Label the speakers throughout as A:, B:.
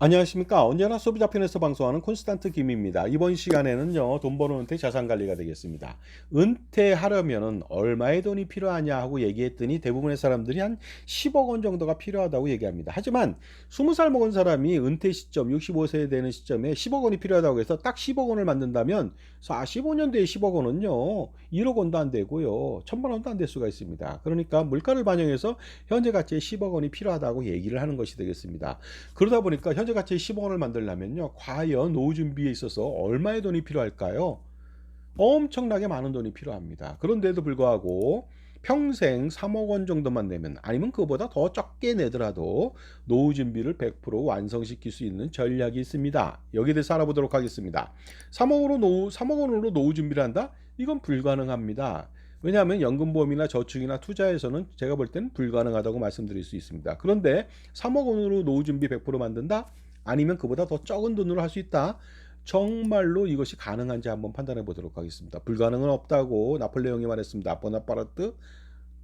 A: 안녕하십니까. 언제나 소비자 편에서 방송하는 콘스탄트 김입니다. 이번 시간에는요, 돈 버는 은퇴 자산 관리가 되겠습니다. 은퇴하려면은 얼마의 돈이 필요하냐 하고 얘기했더니 대부분의 사람들이 한 10억 원 정도가 필요하다고 얘기합니다. 하지만 20살 먹은 사람이 은퇴 시점, 65세 되는 시점에 10억 원이 필요하다고 해서 딱 10억 원을 만든다면 45년 뒤에 10억 원은요, 1억 원도 안 되고요, 1000만 원도 안 될 수가 있습니다. 그러니까 물가를 반영해서 현재 가치의 10억 원이 필요하다고 얘기를 하는 것이 되겠습니다. 그러다 보니까 현재 가치의 10억 원을 만들려면요. 과연 노후 준비에 있어서 얼마의 돈이 필요할까요? 엄청나게 많은 돈이 필요합니다. 그런데도 불구하고 평생 3억 원 정도만 내면 아니면 그보다 더 적게 내더라도 노후 준비를 100% 완성시킬 수 있는 전략이 있습니다. 여기에 대해서 알아보도록 하겠습니다. 3억으로 노후 3억 원으로 노후 준비를 한다? 이건 불가능합니다. 왜냐하면 연금보험이나 저축이나 투자에서는 제가 볼 때는 불가능하다고 말씀드릴 수 있습니다. 그런데 3억 원으로 노후 준비 100% 만든다? 아니면 그보다 더 적은 돈으로 할 수 있다? 정말로 이것이 가능한지 한번 판단해 보도록 하겠습니다. 불가능은 없다고 나폴레옹이 말했습니다. 보나파르트,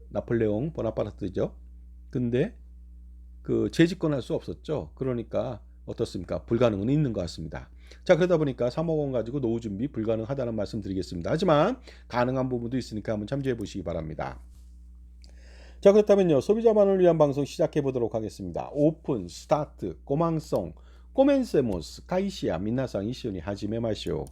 A: 나폴레옹 보나파르트죠. 근데 그 재집권할 수 없었죠. 그러니까 어떻습니까? 불가능은 있는 것 같습니다. 자 그러다 보니까 3억 원 가지고 노후 준비 불가능하다는 말씀 드리겠습니다. 하지만 가능한 부분도 있으니까 한번 참조해 보시기 바랍니다. 자 그렇다면요 소비자만을 위한 방송 시작해 보도록 하겠습니다. 오픈 스타트 꼬망송 꼬멘세모스 카이시아 민나상 이시오니 하지메 마시오.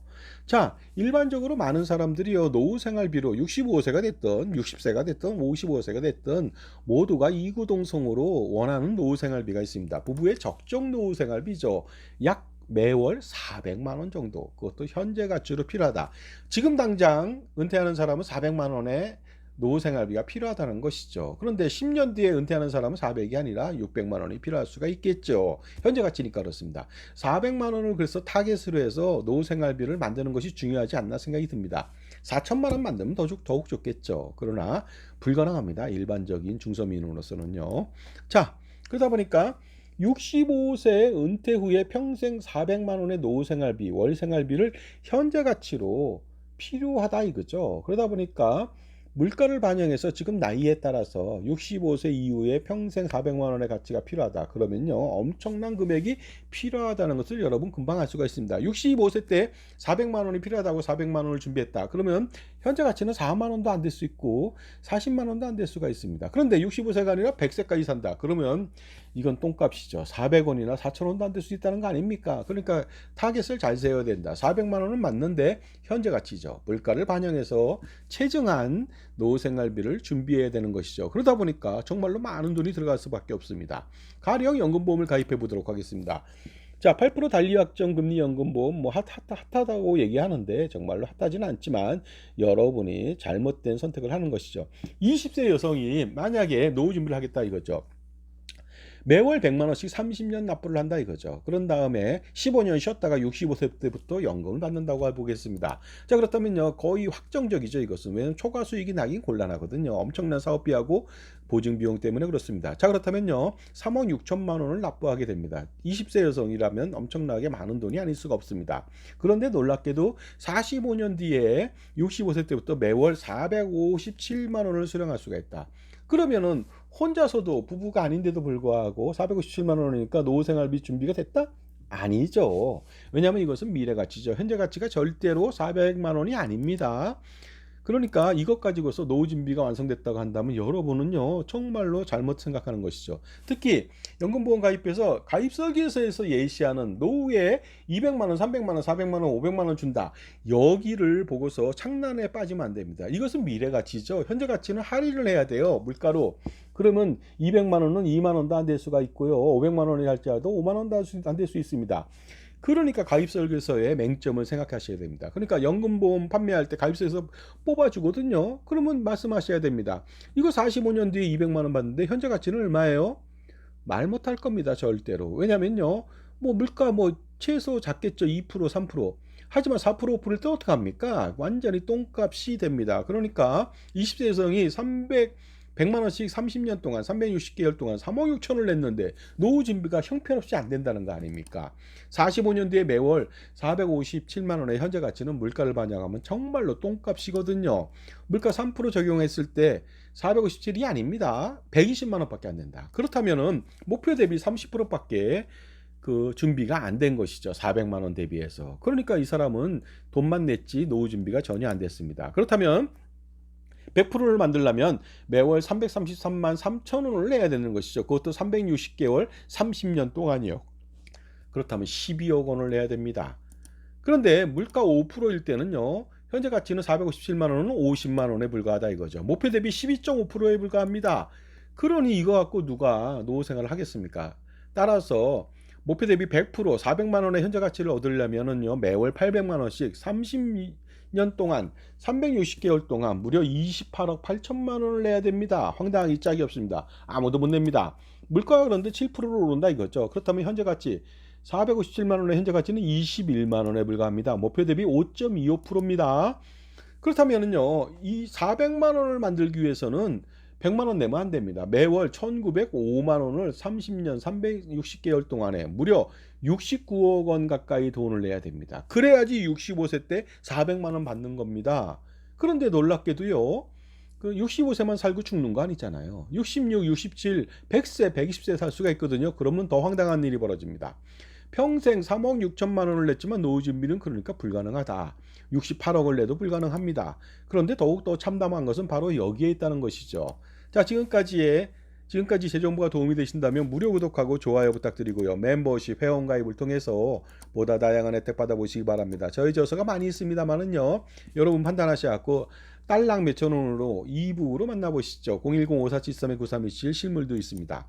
A: 자 일반적으로 많은 사람들이요 노후 생활비로 65세가 됐던 60세가 됐던 55세가 됐던 모두가 이구동성으로 원하는 노후 생활비가 있습니다. 부부의 적정 노후 생활비죠. 약 매월 400만 원 정도. 그것도 현재 가치로 필요하다. 지금 당장 은퇴하는 사람은 400만 원에 노후 생활비가 필요하다는 것이죠. 그런데 10년 뒤에 은퇴하는 사람은 400이 아니라 600만 원이 필요할 수가 있겠죠. 현재 가치니까 그렇습니다. 400만 원을 그래서 타겟으로 해서 노후 생활비를 만드는 것이 중요하지 않나 생각이 듭니다. 4천만 원 만들면 더욱, 더욱 좋겠죠. 그러나 불가능합니다. 일반적인 중서민으로서는요. 자, 그러다 보니까 65세 은퇴 후에 평생 400만 원의 노후 생활비, 월 생활비를 현재 가치로 필요하다 이거죠. 그러다 보니까 물가를 반영해서 지금 나이에 따라서 65세 이후에 평생 400만 원의 가치가 필요하다. 그러면요. 엄청난 금액이 필요하다는 것을 여러분 금방 알 수가 있습니다. 65세 때 400만 원이 필요하다고 400만 원을 준비했다. 그러면 현재 가치는 4만 원도 안 될 수 있고 40만 원도 안 될 수가 있습니다. 그런데 65세가 아니라 100세까지 산다. 그러면 이건 똥값이죠. 400원이나 4,000원도 안 될 수 있다는 거 아닙니까? 그러니까 타겟을 잘 세워야 된다. 400만 원은 맞는데 현재 가치죠. 물가를 반영해서 체증한 노후 생활비를 준비해야 되는 것이죠. 그러다 보니까 정말로 많은 돈이 들어갈 수밖에 없습니다. 가령 연금보험을 가입해 보도록 하겠습니다. 자, 8% 단리 확정 금리 연금 보험 뭐 핫, 핫, 핫하다고 얘기하는데 정말로 핫하지는 않지만 여러분이 잘못된 선택을 하는 것이죠. 20세 여성이 만약에 노후 준비를 하겠다 이거죠. 매월 100만 원씩 30년 납부를 한다 이거죠. 그런 다음에 15년 쉬었다가 65세 때부터 연금을 받는다고 보겠습니다. 자 그렇다면요 거의 확정적이죠 이것은 왜냐하면 초과 수익이 나긴 곤란하거든요. 엄청난 사업비하고 보증 비용 때문에 그렇습니다. 자 그렇다면요 3억 6천만 원을 납부하게 됩니다. 20세 여성이라면 엄청나게 많은 돈이 아닐 수가 없습니다. 그런데 놀랍게도 45년 뒤에 65세 때부터 매월 457만 원을 수령할 수가 있다. 그러면은 혼자서도 부부가 아닌데도 불구하고 457만 원이니까 노후 생활비 준비가 됐다? 아니죠. 왜냐하면 이것은 미래 가치죠. 현재 가치가 절대로 400만 원이 아닙니다. 그러니까 이것 가지고서 노후 준비가 완성됐다고 한다면 여러분은요 정말로 잘못 생각하는 것이죠. 특히 연금보험 가입해서 가입 설계서에서 예시하는 노후에 200만 원, 300만 원, 400만 원, 500만 원 준다. 여기를 보고서 창란에 빠지면 안 됩니다. 이것은 미래 가치죠. 현재 가치는 할인을 해야 돼요. 물가로. 그러면 200만 원은 2만 원도 안 될 수가 있고요. 500만 원이 할지라도 5만 원도 안 될 수 있습니다. 그러니까 가입설계서의 맹점을 생각하셔야 됩니다. 그러니까 연금보험 판매할 때 가입서에서 뽑아주거든요. 그러면 말씀하셔야 됩니다. 이거 45년 뒤에 200만 원 받는데 현재 가치는 얼마예요? 말 못할 겁니다. 절대로. 왜냐면요. 뭐 물가 뭐 최소 작겠죠. 2% 3%. 하지만 4% 5%일 때 어떡합니까? 완전히 똥값이 됩니다. 그러니까 20세 여성이 300 100만 원씩 30년 동안 360개월 동안 3억 6천을 냈는데 노후 준비가 형편없이 안 된다는 거 아닙니까? 45년 뒤에 매월 457만 원의 현재 가치는 물가를 반영하면 정말로 똥값이거든요. 물가 3% 적용했을 때 457이 아닙니다. 120만 원밖에 안 된다. 그렇다면은 목표 대비 30%밖에 그 준비가 안 된 것이죠. 400만 원 대비해서. 그러니까 이 사람은 돈만 냈지 노후 준비가 전혀 안 됐습니다. 그렇다면 100%를 만들려면 매월 333만 3천 원을 내야 되는 것이죠. 그것도 360개월 30년 동안이요. 그렇다면 12억 원을 내야 됩니다. 그런데 물가 5%일 때는요. 현재 가치는 457만 원은 50만 원에 불과하다 이거죠. 목표 대비 12.5%에 불과합니다. 그러니 이거 갖고 누가 노후 생활을 하겠습니까? 따라서 목표 대비 100% 400만 원의 현재 가치를 얻으려면은요. 매월 800만 원씩 30 년 동안 360개월 동안 무려 28억 8천만 원을 내야 됩니다. 황당하기 짝이 없습니다. 아무도 못 냅니다. 물가가 그런데 7%로 오른다 이거죠. 그렇다면 현재 가치 457만 원의 현재 가치는 21만 원에 불과합니다. 목표 대비 5.25%입니다. 그렇다면은요, 이 400만 원을 만들기 위해서는 100만 원 내면 안 됩니다. 매월 1,905만 원을 30년 360개월 동안에 무려 69억 원 가까이 돈을 내야 됩니다. 그래야지 65세 때 400만 원 받는 겁니다. 그런데 놀랍게도요. 그 65세만 살고 죽는 거 아니잖아요. 66, 67, 100세, 120세 살 수가 있거든요. 그러면 더 황당한 일이 벌어집니다. 평생 3억 6천만 원을 냈지만 노후 준비는 그러니까 불가능하다. 68억을 내도 불가능합니다. 그런데 더욱더 참담한 것은 바로 여기에 있다는 것이죠. 자, 지금까지의 지금까지 제 정보가 도움이 되신다면 무료 구독하고 좋아요 부탁드리고요. 멤버십 회원 가입을 통해서 보다 다양한 혜택 받아보시기 바랍니다. 저희 저서가 많이 있습니다만은요. 여러분 판단하셔갖고 딸랑 몇천 원으로 2부로 만나보시죠. 010-5473-9327 실물도 있습니다.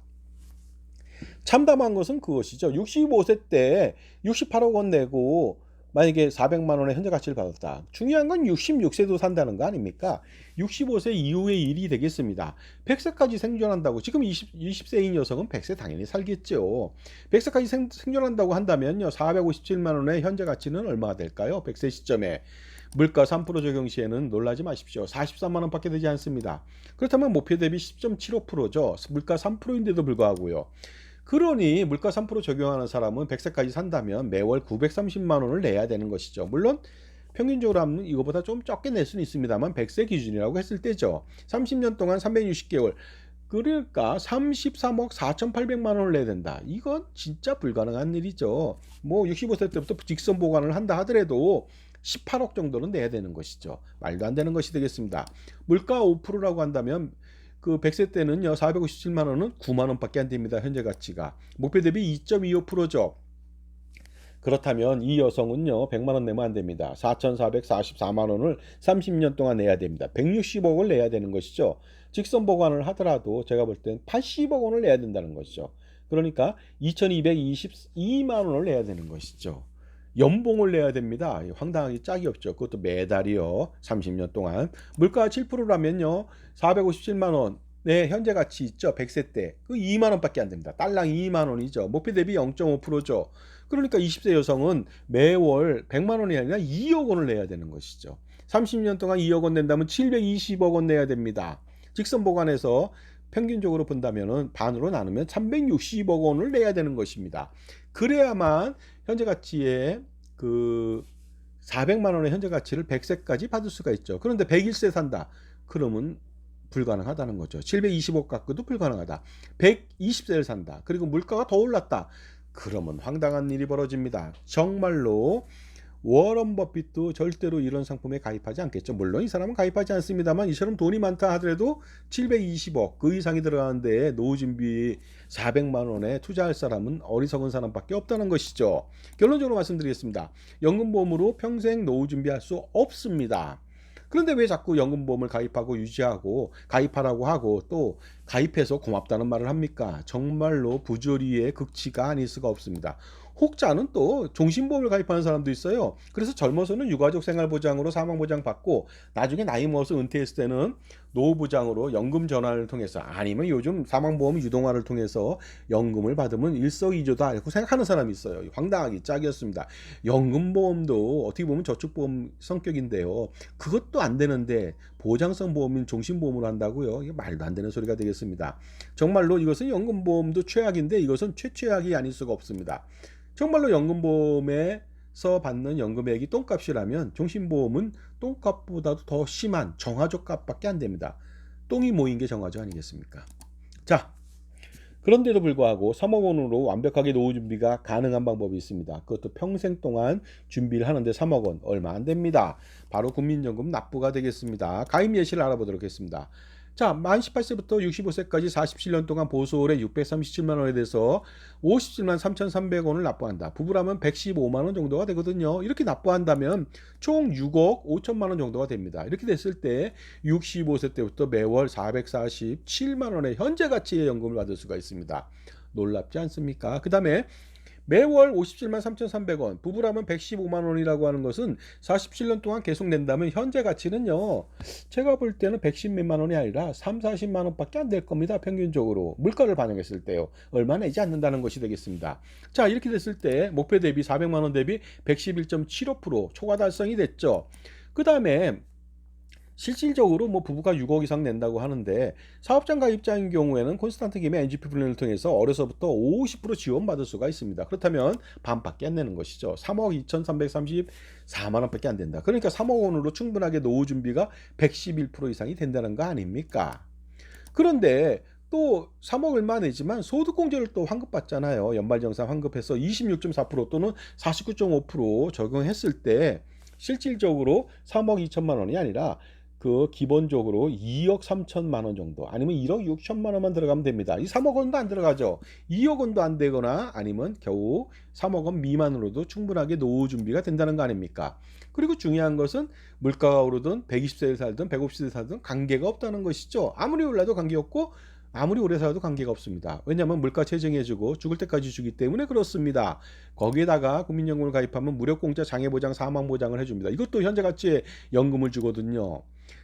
A: 참담한 것은 그것이죠. 65세 때 68억 원 내고 만약에 400만 원의 현재 가치를 받았다. 중요한 건 66세도 산다는 거 아닙니까? 65세 이후의 일이 되겠습니다. 100세까지 생존한다고 지금 20, 20세인 여성은 100세 당연히 살겠죠. 100세까지 생, 생존한다고 한다면요. 457만 원의 현재 가치는 얼마가 될까요? 100세 시점에 물가 3% 적용 시에는 놀라지 마십시오. 43만 원밖에 되지 않습니다. 그렇다면 목표 대비 10.75%죠. 물가 3%인데도 불구하고요. 그러니 물가 3% 적용하는 사람은 100세까지 산다면 매월 930만 원을 내야 되는 것이죠. 물론 평균적으로 하면 이거보다 좀 적게 낼 수는 있습니다만 100세 기준이라고 했을 때죠. 30년 동안 360개월 그러니까 33억 4,800만 원을 내야 된다. 이건 진짜 불가능한 일이죠. 뭐 65세 때부터 직선 보관을 한다 하더라도 18억 정도는 내야 되는 것이죠. 말도 안 되는 것이 되겠습니다. 물가 5%라고 한다면 그 100세 때는요. 457만 원은 9만 원밖에 안 됩니다. 현재 가치가. 목표 대비 2.25%죠. 그렇다면 이 여성은요. 100만 원 내면 안 됩니다. 4,444만 원을 30년 동안 내야 됩니다. 160억을 내야 되는 것이죠. 직선 보관을 하더라도 제가 볼 땐 80억 원을 내야 된다는 것이죠. 그러니까 2,222만 원을 내야 되는 것이죠. 연봉을 내야 됩니다. 황당하게 짝이 없죠. 그것도 매달이요. 30년 동안. 물가 7%라면요. 457만 원. 네, 현재 가치 있죠. 100세 때. 그 2만 원밖에 안 됩니다. 딸랑 2만 원이죠. 목표 대비 0.5%죠. 그러니까 20세 여성은 매월 100만 원이 아니라 2억 원을 내야 되는 것이죠. 30년 동안 2억 원 낸다면 720억 원 내야 됩니다. 직선 보관해서 평균적으로 본다면은 반으로 나누면 360억 원을 내야 되는 것입니다. 그래야만 현재 가치의 그 400만 원의 현재 가치를 100세까지 받을 수가 있죠. 그런데 101세 산다. 그러면 불가능하다는 거죠. 720억 갖고도 불가능하다. 120세를 산다. 그리고 물가가 더 올랐다. 그러면 황당한 일이 벌어집니다. 정말로 워런 버핏도 절대로 이런 상품에 가입하지 않겠죠. 물론 이 사람은 가입하지 않습니다만 이처럼 돈이 많다 하더라도 720억 그 이상이 들어가는데 노후 준비 400만 원에 투자할 사람은 어리석은 사람밖에 없다는 것이죠. 결론적으로 말씀드리겠습니다. 연금보험으로 평생 노후 준비할 수 없습니다. 그런데 왜 자꾸 연금보험을 가입하고 유지하고 가입하라고 하고 또 가입해서 고맙다는 말을 합니까? 정말로 부조리의 극치가 아닐 수가 없습니다. 혹자는 또 종신보험을 가입하는 사람도 있어요. 그래서 젊어서는 유가족 생활보장으로 사망보장 받고 나중에 나이 먹어서 은퇴했을 때는 노후보장으로 연금 전환을 통해서 아니면 요즘 사망보험 유동화를 통해서 연금을 받으면 일석이조다 이렇게 생각하는 사람이 있어요. 황당하기 짝이었습니다. 연금보험도 어떻게 보면 저축보험 성격인데요. 그것도 안 되는데 보장성 보험인 종신보험으로 한다고요. 이게 말도 안 되는 소리가 되겠습니다. 정말로 이것은 연금보험도 최악인데 이것은 최최악이 아닐 수가 없습니다. 정말로 연금보험에서 받는 연금액이 똥값이라면 종신보험은 똥값보다도 더 심한 정화조 값밖에 안 됩니다. 똥이 모인 게 정화조 아니겠습니까? 자, 그런데도 불구하고 3억 원으로 완벽하게 노후 준비가 가능한 방법이 있습니다. 그것도 평생 동안 준비를 하는데 3억 원 얼마 안 됩니다. 바로 국민연금 납부가 되겠습니다. 가입 예시를 알아보도록 하겠습니다. 자, 만 18세부터 65세까지 47년 동안 보수월에 637만 원에 대해서 57만 3,300원을 납부한다. 부부라면 115만 원 정도가 되거든요. 이렇게 납부한다면 총 6억 5천만 원 정도가 됩니다. 이렇게 됐을 때 65세 때부터 매월 447만 원의 현재 가치의 연금을 받을 수가 있습니다. 놀랍지 않습니까? 그 다음에 매월 57만 3,300원, 부부라면 115만 원이라고 하는 것은 47년 동안 계속 낸다면 현재 가치는요. 제가 볼 때는 110몇만 원이 아니라 3, 40만 원밖에 안 될 겁니다. 평균적으로. 물가를 반영했을 때요. 얼마 내지 않는다는 것이 되겠습니다. 자, 이렇게 됐을 때 목표 대비 400만 원 대비 111.75% 초과 달성이 됐죠. 그 다음에 실질적으로 뭐 부부가 6억 이상 낸다고 하는데 사업장 가입자인 경우에는 콘스탄트 김의 NGP 플랜을 통해서 어려서부터 50% 지원받을 수가 있습니다. 그렇다면 반밖에 안 내는 것이죠. 3억 2,334만 원밖에 안 된다. 그러니까 3억 원으로 충분하게 노후 준비가 111% 이상이 된다는 거 아닙니까? 그런데 또 3억 얼마 내지만 소득공제를 또 환급받잖아요. 연말정산 환급해서 26.4% 또는 49.5% 적용했을 때 실질적으로 3억 2천만 원이 아니라 그 기본적으로 2억 3천만 원 정도 아니면 1억 6천만 원만 들어가면 됩니다. 이 3억 원도 안 들어가죠. 2억 원도 안 되거나 아니면 겨우 3억 원 미만으로도 충분하게 노후 준비가 된다는 거 아닙니까? 그리고 중요한 것은 물가가 오르든 120세를 살든 150세를 살든 관계가 없다는 것이죠. 아무리 올라도 관계없고 아무리 오래 살아도 관계가 없습니다. 왜냐하면 물가 체증해주고 죽을 때까지 주기 때문에 그렇습니다. 거기에다가 국민연금을 가입하면 무료 공짜 장애보장 사망 보장을 해줍니다. 이것도 현재 가치의 연금을 주거든요.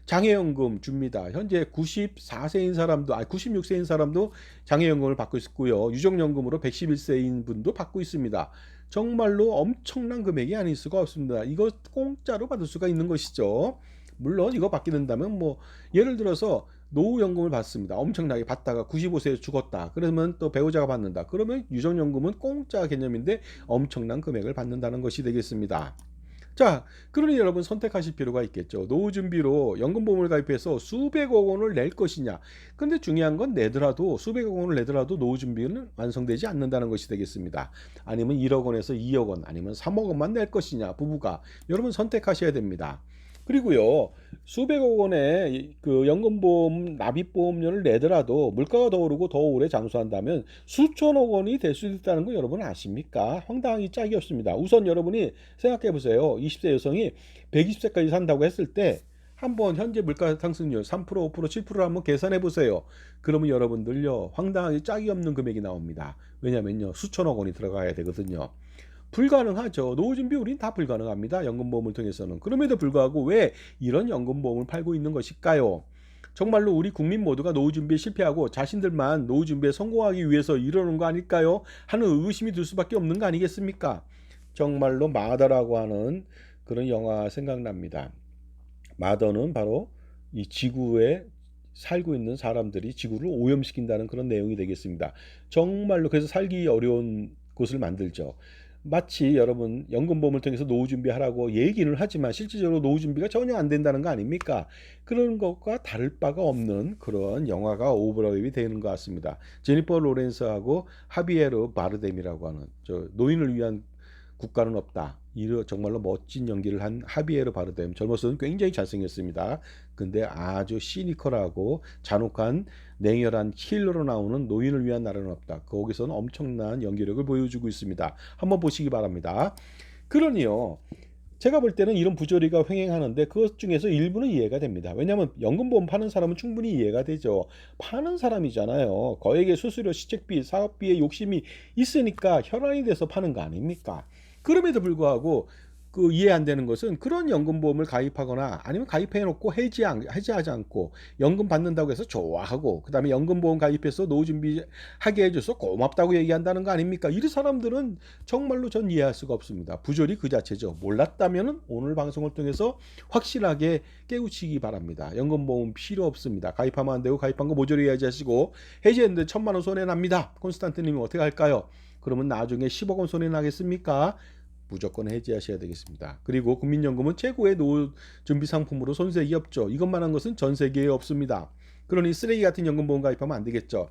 A: 장애연금 줍니다. 현재 94세인 사람도, 아니 96세인 사람도 장애연금을 받고 있고요. 유족연금으로 111세인 분도 받고 있습니다. 정말로 엄청난 금액이 아닐 수가 없습니다. 이거 공짜로 받을 수가 있는 것이죠. 물론 이거 받게 된다면 뭐 예를 들어서 노후연금을 받습니다. 엄청나게 받다가 95세에 죽었다. 그러면 또 배우자가 받는다. 그러면 유족연금은 공짜 개념인데 엄청난 금액을 받는다는 것이 되겠습니다. 자, 그러니 여러분 선택하실 필요가 있겠죠. 노후 준비로 연금보험을 가입해서 수백억 원을 낼 것이냐. 근데 중요한 건 내더라도 수백억 원을 내더라도 노후 준비는 완성되지 않는다는 것이 되겠습니다. 아니면 1억 원에서 2억 원, 아니면 3억 원만 낼 것이냐. 부부가 여러분 선택하셔야 됩니다. 그리고요 수백억 원의 그 연금보험 납입보험료를 내더라도 물가가 더 오르고 더 오래 장수한다면 수천억 원이 될 수 있다는 거 여러분 아십니까? 황당하기 짝이 없습니다. 우선 여러분이 생각해 보세요. 20세 여성이 120세까지 산다고 했을 때 한번 현재 물가 상승률 3% 5% 7%를 한번 계산해 보세요. 그러면 여러분들요 황당하게 짝이 없는 금액이 나옵니다. 왜냐면요 수천억 원이 들어가야 되거든요. 불가능하죠. 노후 준비 우린 다 불가능합니다. 연금보험을 통해서는. 그럼에도 불구하고 왜 이런 연금보험을 팔고 있는 것일까요? 정말로 우리 국민 모두가 노후 준비에 실패하고 자신들만 노후 준비에 성공하기 위해서 이러는 거 아닐까요? 하는 의구심이 들 수밖에 없는 거 아니겠습니까? 정말로 마더라고 하는 그런 영화 생각납니다. 마더는 바로 이 지구에 살고 있는 사람들이 지구를 오염시킨다는 그런 내용이 되겠습니다. 정말로 그래서 살기 어려운 곳을 만들죠. 마치 여러분 연금보험을 통해서 노후 준비하라고 얘기는 하지만 실질적으로 노후 준비가 전혀 안 된다는 거 아닙니까? 그런 것과 다를 바가 없는 그런 영화가 오브라입이 되는 것 같습니다. 제니퍼 로렌스하고 하비에르 바르뎀이라고 하는 저 노인을 위한 국가는 없다. 이런 정말로 멋진 연기를 한 하비에르 바르뎀 젊었을 때 굉장히 잘생겼습니다. 근데 아주 시니컬하고 잔혹한 냉혈한 킬러로 나오는 노인을 위한 나라는 없다. 거기서는 엄청난 연기력을 보여주고 있습니다. 한번 보시기 바랍니다. 그러니요. 제가 볼 때는 이런 부조리가 횡행하는데 그것 중에서 일부는 이해가 됩니다. 왜냐하면 연금보험 파는 사람은 충분히 이해가 되죠. 파는 사람이잖아요. 거액의 수수료, 시책비, 사업비에 욕심이 있으니까 혈안이 돼서 파는 거 아닙니까? 그럼에도 불구하고 그 이해 안 되는 것은 그런 연금보험을 가입하거나 아니면 가입해 놓고 해지 해지하지 않고 연금 받는다고 해서 좋아하고 그다음에 연금보험 가입해서 노후 준비하게 해줘서 고맙다고 얘기한다는 거 아닙니까? 이 사람들은 정말로 전 이해할 수가 없습니다. 부조리 그 자체죠. 몰랐다면은 오늘 방송을 통해서 확실하게 깨우치기 바랍니다. 연금보험 필요 없습니다. 가입하면 안 되고 가입한 거 모조리 해야지 하시고 해지했는데 천만 원 손해 납니다. 콘스탄트님이 어떻게 할까요? 그러면 나중에 10억 원 손해 나겠습니까? 무조건 해지하셔야 되겠습니다. 그리고 국민연금은 최고의 노후 준비 상품으로 손색이 없죠. 이것만 한 것은 전 세계에 없습니다. 그러니 쓰레기 같은 연금보험 가입하면 안 되겠죠.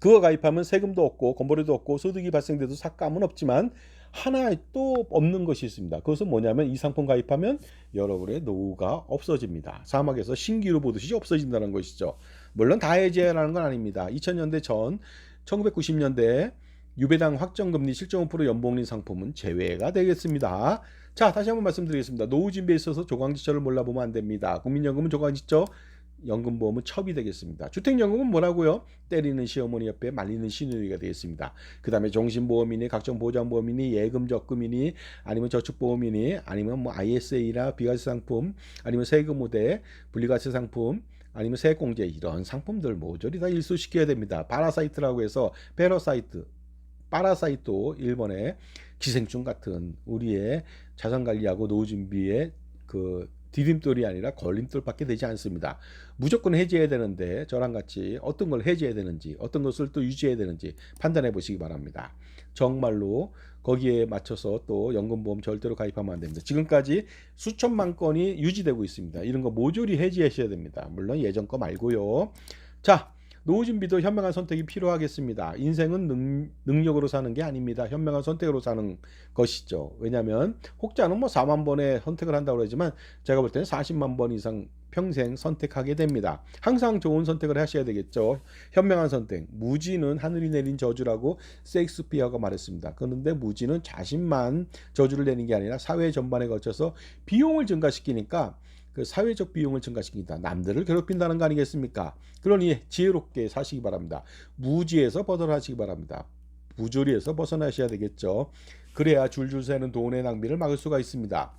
A: 그거 가입하면 세금도 없고 건보료도 없고 소득이 발생돼도 삭감은 없지만 하나 또 없는 것이 있습니다. 그것은 뭐냐면 이 상품 가입하면 여러분의 노후가 없어집니다. 사막에서 신기루 보듯이 없어진다는 것이죠. 물론 다 해제라는 건 아닙니다. 2000년대 전 1990년대 유배당 확정금리 7.5% 연봉린 상품은 제외가 되겠습니다. 자, 다시 한번 말씀드리겠습니다. 노후 준비에 있어서 조강지처를 몰라보면 안 됩니다. 국민연금은 조강지처, 연금보험은 첩이 되겠습니다. 주택연금은 뭐라고요? 때리는 시어머니 옆에 말리는 시누이가 되겠습니다. 그 다음에 종신보험이니 각종 보장보험이니 예금 적금이니 아니면 저축보험이니 아니면 뭐 ISA나 비과세 상품 아니면 세금 우대 분리과세 상품 아니면 세액공제 이런 상품들 모조리 다 일소시켜야 됩니다. 파라사이트라고 해서 페러사이트 파라사이토 일본의 기생충 같은 우리의 자산 관리하고 노후 준비에 그 디딤돌이 아니라 걸림돌밖에 되지 않습니다. 무조건 해지해야 되는데 저랑 같이 어떤 걸 해지해야 되는지 어떤 것을 또 유지해야 되는지 판단해 보시기 바랍니다. 정말로 거기에 맞춰서 또 연금보험 절대로 가입하면 안 됩니다. 지금까지 수천만 건이 유지되고 있습니다. 이런 거 모조리 해지하셔야 됩니다. 물론 예전 거 말고요. 자, 노후 준비도 현명한 선택이 필요하겠습니다. 인생은 능, 능력으로 사는 게 아닙니다. 현명한 선택으로 사는 것이죠. 왜냐하면 혹자는 뭐 4만 번의 선택을 한다고 그러지만 제가 볼 때는 40만 번 이상 평생 선택하게 됩니다. 항상 좋은 선택을 하셔야 되겠죠. 현명한 선택. 무지는 하늘이 내린 저주라고 세익스피어가 말했습니다. 그런데 무지는 자신만 저주를 내는 게 아니라 사회 전반에 거쳐서 비용을 증가시키니까 그 사회적 비용을 증가시킨다. 남들을 괴롭힌다는 거 아니겠습니까? 그러니 지혜롭게 사시기 바랍니다. 무지에서 벗어나시기 바랍니다. 부조리에서 벗어나셔야 되겠죠. 그래야 줄줄 새는 돈의 낭비를 막을 수가 있습니다.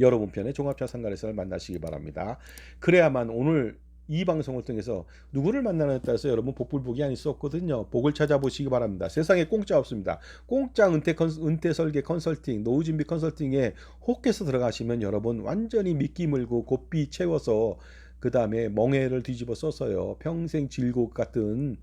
A: 여러분 편의 종합자산가에서를 만나시기 바랍니다. 그래야만 오늘 이 방송을 통해서 누구를 만나느냐에 따라서 여러분 복불복이 아닐 수 없거든요. 복을 찾아보시기 바랍니다. 세상에 공짜 없습니다. 공짜 은퇴, 컨, 은퇴 설계 컨설팅, 노후 준비 컨설팅에 혹해서 들어가시면 여러분 완전히 미끼 물고 고삐 채워서 그 다음에 멍해를 뒤집어 써서요. 평생 질곡 같은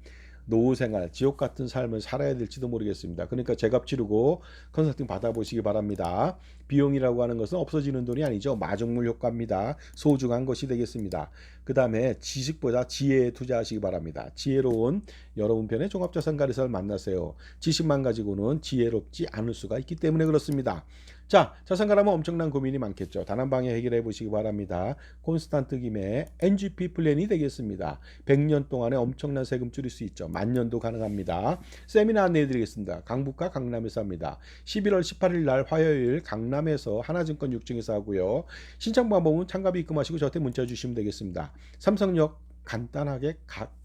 A: 노후 생활, 지옥 같은 삶을 살아야 될지도 모르겠습니다. 그러니까 제값 치르고 컨설팅 받아보시기 바랍니다. 비용이라고 하는 것은 없어지는 돈이 아니죠. 마중물 효과입니다. 소중한 것이 되겠습니다. 그 다음에 지식보다 지혜에 투자하시기 바랍니다. 지혜로운 여러분 편의 종합자산가리사를 만나세요. 지식만 가지고는 지혜롭지 않을 수가 있기 때문에 그렇습니다. 자, 자산가라면 엄청난 고민이 많겠죠. 단 한 방에 해결해 보시기 바랍니다. 콘스탄트 김의 NGP 플랜이 되겠습니다. 100년 동안에 엄청난 세금 줄일 수 있죠. 만년도 가능합니다. 세미나 안내해 드리겠습니다. 강북과 강남에서 합니다. 11월 18일 날 화요일 강남에서 하나증권 6층에서 하고요. 신청 방법은 참가비 입금하시고 저한테 문자 주시면 되겠습니다. 삼성역 간단하게 각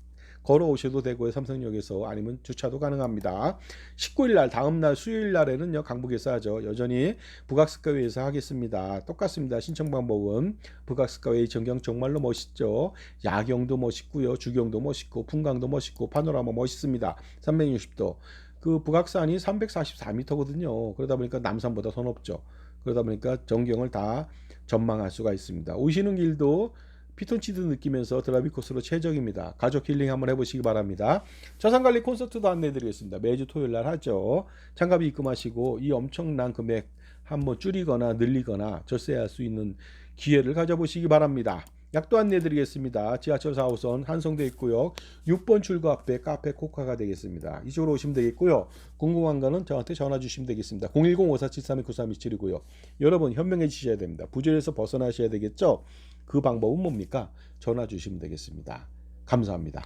A: 걸어 오셔도 되고요. 삼성역에서 아니면 주차도 가능합니다. 19일 날 다음 날 수요일 날에는요. 강북에서 하죠. 여전히 북악스카웨이에서 하겠습니다. 똑같습니다. 신청 방법은 북악스카웨이 전경 정말로 멋있죠. 야경도 멋있고요. 주경도 멋있고 풍광도 멋있고 파노라마 멋있습니다. 360도. 그 북악산이 344m거든요. 그러다 보니까 남산보다 더 높죠. 그러다 보니까 전경을 다 전망할 수가 있습니다. 오시는 길도 피톤치드 느끼면서 드라이브 코스로 최적입니다. 가족 힐링 한번 해보시기 바랍니다. 자산관리 콘서트도 안내해드리겠습니다. 매주 토요일 날 하죠. 참가비 입금하시고 이 엄청난 금액 한번 줄이거나 늘리거나 절세할 수 있는 기회를 가져보시기 바랍니다. 약도 안내해드리겠습니다. 지하철 4호선 한성대 있고요. 6번 출구 앞에 카페 코카가 되겠습니다. 이쪽으로 오시면 되겠고요. 궁금한 거는 저한테 전화 주시면 되겠습니다. 010-5473-9327이고요. 여러분 현명해 지셔야 됩니다. 부조리에서 벗어나셔야 되겠죠? 그 방법은 뭡니까? 전화 주시면 되겠습니다. 감사합니다.